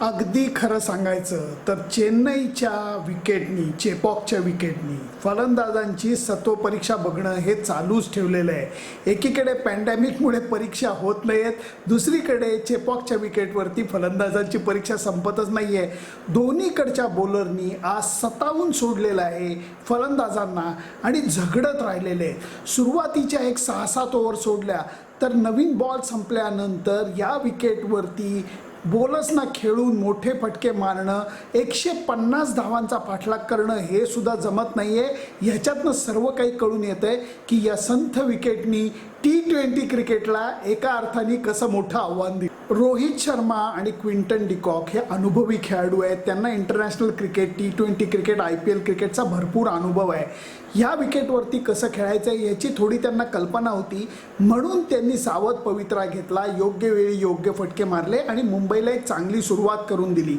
अगदी खरं सांगायचं तर चेन्नईच्या विकेटनी चेपॉकच्या विकेटनी फलंदाजांची सत्व परीक्षा बघणं हे चालूच ठेवलेलं आहे. एकीकडे पॅन्डेमिकमुळे परीक्षा होत नाही आहेत दुसरीकडे चेपॉकच्या विकेटवरती फलंदाजांची परीक्षा संपतच नाही आहे दोन्हीकडच्या बॉलरनी आज सतावून सोडलेलं आहे फलंदाजांना आणि झगडत राहिलेले. आहेत सुरुवातीच्या एक सहा सात ओव्हर सोडल्या तर नवीन बॉल संपल्यानंतर या विकेटवरती बॉलर्सना खेळून मोठे फटके मारणं एकशे पन्नास धावांचा पाठलाग करणं हे सुद्धा जमत नाही आहे ह्याच्यातनं सर्व काही कळून येतं आहे की या संथ विकेटनी टी ट्वेंटी क्रिकेटला एका अर्थाने कसं मोठं आव्हान दिलं? रोहित शर्मा आणि क्विंटन डिकॉक हे अनुभवी खेळाडू आहेत. त्यांना international cricket T twenty cricket I P L क्रिकेटचा भरपूर अनुभव आहे. ह्या विकेटवरती कसं खेळायचं आहे याची थोडी त्यांना कल्पना होती. म्हणून त्यांनी सावध पवित्रा घेतला योग्य वेळी योग्य फटके मारले आणि मुंबईला एक चांगली सुरुवात करून दिली.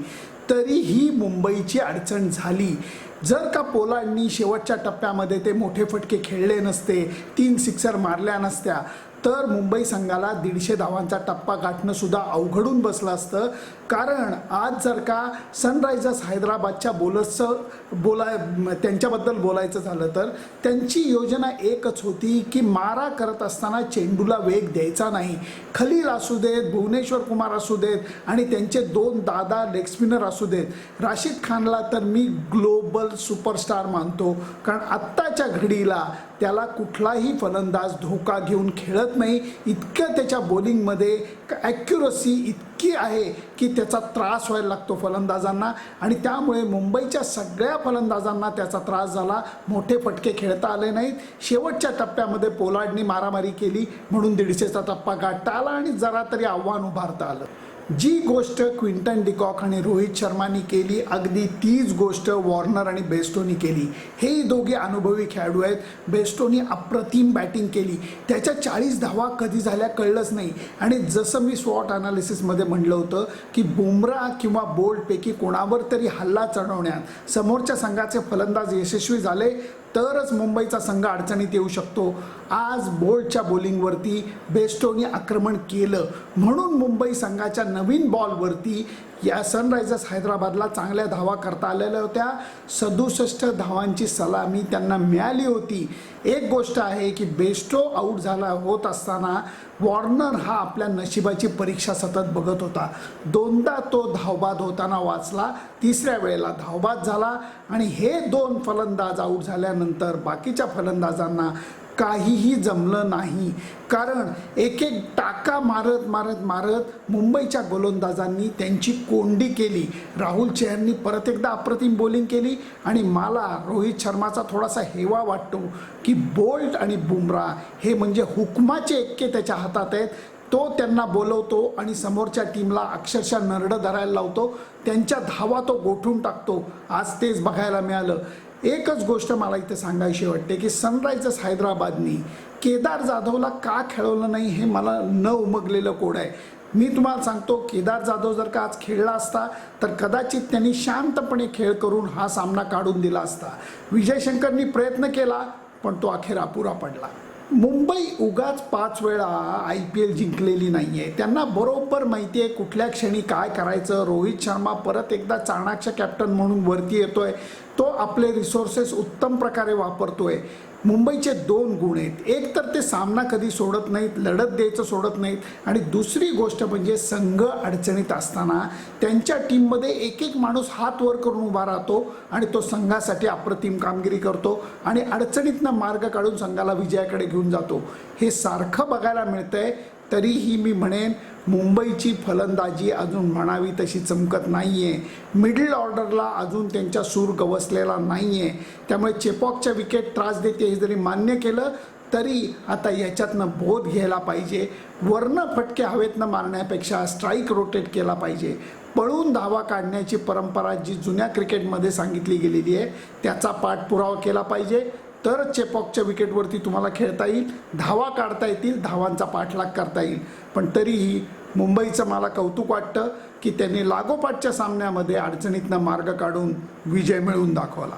तरीही मुंबईची अडचण झाली. जर का पोलांडनी शेवटच्या टप्प्यामध्ये ते मोठे फटके खेळले नसते तीन सिक्सर मारल्या नसत्या तर मुंबई संघाला दीडशे धावांचा टप्पा गाठणं सुद्धा अवघडून बसलं असतं. कारण आज जर का सनरायझर्स हैदराबादच्या बोलर्सचं बोलाय त्यांच्याबद्दल बोलायचं झालं तर त्यांची योजना एकच होती की मारा करत असताना चेंडूला वेग द्यायचा नाही. खलील असू देत भुवनेश्वर कुमार असू देत आणि त्यांचे दोन दादा लेग स्पिनर असू देत. राशीद खानला तर मी ग्लोबल सुपरस्टार मानतो. कारण आत्ताच्या घडीला त्याला कुठलाही फलंदाज धोका घेऊन खेळत नाही. इतकं त्याच्या बॉलिंगमध्ये ॲक्युरसी इतकी आहे की त्याचा त्रास व्हायला लागतो फलंदाजांना. आणि त्यामुळे मुंबईच्या सगळ्या फलंदाजांना त्याचा त्रास झाला. मोठे फटके खेळता आले नाहीत. शेवटच्या टप्प्यामध्ये पोलार्डनी मारामारी केली. म्हणून दीडशेचा टप्पा गाठता आला आणि जरा तरी आव्हान उभारता आलं. जी गोष्ट क्विंटन डिकॉक आणि रोहित शर्मानी केली अगदी तीच गोष्ट वॉर्नर आणि बेस्टोनी केली. हेही दोघे अनुभवी खेळाडू आहेत. बेस्टोनी अप्रतिम बॅटिंग केली. त्याच्या चाळीस धावा कधी झाल्या कळलंच नाही. आणि जसं मी स्वॉट अनालिसिसमध्ये म्हणलं होतं की बुमरा किंवा बोल्टपैकी कोणावर तरी हल्ला चढवण्यात समोरच्या संघाचे फलंदाज यशस्वी झाले तरच मुंबईचा संघ अडचणीत येऊ शकतो. आज बोल्टच्या बॉलिंगवरती बेस्टोनी आक्रमण केलं. म्हणून मुंबई संघाच्या नवीन बॉलवरती या सनरायझर्स हैदराबादला चांगल्या धावा करता आलेल्या होत्या. सदुसष्ट धावांची सलामी त्यांना मिळाली होती. एक गोष्ट आहे की बेस्टो आऊट झाला होत असताना वॉर्नर हा आपल्या नशिबाची परीक्षा सतत बघत होता. दोनदा तो धावबाद होताना वाचला तिसऱ्या वेळेला धावबाद झाला आणि हे दोन फलंदाज आऊट झाल्यानंतर बाकीच्या फलंदाजांना काहीही जमलं नाही. कारण एक एक टाका मारत मारत मारत मुंबईच्या गोलंदाजांनी त्यांची कोंडी केली. राहुल चेहरनी परत एकदा अप्रतिम बॉलिंग केली आणि मला रोहित शर्माचा थोडासा हेवा वाटतो की बोल्ट आणि बुमरा हे म्हणजे हुकमाचे एक्के त्याच्या हातात आहेत. तो त्यांना बोलवतो आणि समोरच्या टीमला अक्षरशः नरडं धरायला लावतो. त्यांच्या धावा तो गोठून टाकतो. आज तेच बघायला मिळालं. एकच गोष्ट मला इथे सांगायची वाटते की सनरायझर्स हैदराबादनी केदार जाधवला का खेळवलं नाही हे मला न उमगलेलं कोड आहे. मी तुम्हाला सांगतो केदार जाधव जर का आज खेळला असता तर कदाचित त्यांनी शांतपणे खेळ करून हा सामना काढून दिला असता. विजय शंकरनी प्रयत्न केला पण तो अखेर अपुरा पडला. मुंबई उगाच पाच वेळा आय पी एल जिंकलेली नाही आहे त्यांना बरोबर माहिती आहे कुठल्या क्षणी काय करायचं. रोहित शर्मा परत एकदा चाणाक्ष कॅप्टन म्हणून वरती येतोय. तो आपले रिसोर्सेस उत्तम प्रकारे वापरतोय. मुंबईचे दोन गुण आहेत. एक तर ते सामना कधी सोडत नाहीत लढत द्यायचं सोडत नाहीत आणि दुसरी गोष्ट म्हणजे संघ अडचणीत असताना त्यांच्या टीममध्ये एक एक माणूस हात वर करून उभा राहतो आणि तो संघासाठी अप्रतिम कामगिरी करतो आणि अडचणीतनं मार्ग काढून संघाला विजयाकडे घेऊन जातो. हे सारखं बघायला मिळतंय. तरीही मी म्हणेन मुंबईची फलंदाजी अजून म्हणावी तशी चमकत नाही आहे मिडल ऑर्डरला अजून त्यांच्या सूर गवसलेला नाही आहे त्यामुळे चेपॉकच्या विकेट त्रास देते हे जरी मान्य केलं तरी आता याच्यातनं बोध घ्यायला पाहिजे. वर्ण फटके हवेतनं मारण्यापेक्षा स्ट्राईक रोटेट केला पाहिजे. पळून धावा काढण्याची परंपरा जी जुन्या क्रिकेटमध्ये सांगितली गेलेली आहे त्याचा पाठपुरावा केला पाहिजे. तरच चेपॉकच्या विकेटवरती तुम्हाला खेळता येईल. धावा काढता येतील धावांचा पाठलाग करता येईल. पण तरीही मुंबईचं मला कौतुक वाटतं की त्यांनी लागोपाठच्या सामन्यामध्ये अडचणीतनं मार्ग काढून विजय मिळवून दाखवला.